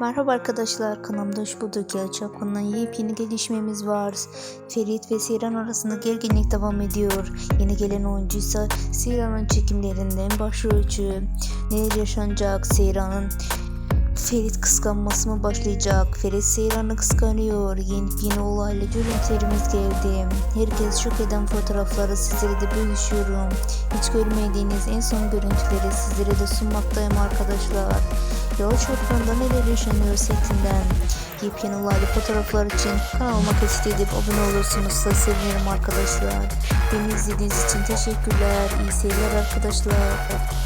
Merhaba arkadaşlar kanalımda hoş bulduk ya Çapkın'dan yepyeni gelişmemiz var. Ferit ve Seyran arasında gerginlik devam ediyor. Yeni gelen oyuncuysa Seyran'ın çekimlerinden başrolcü. Neler yaşanacak Seyran'ın Ferit kıskanması mı başlayacak? Ferit Seyran'ı kıskanıyor. Yeni, yeni olaylı görüntülerimiz geldi. Herkes şok eden fotoğrafları sizlere de bölüşüyorum. Hiç görmediğiniz en son görüntüleri sizlere de sunmaktayım arkadaşlar. Yol çapkında neler yaşanıyor setinden. Yepyeni olaylı fotoğraflar için kanalıma kesit edip abone olursunuz da sevinirim arkadaşlar. Beni izlediğiniz için teşekkürler. İyi seyirler arkadaşlar.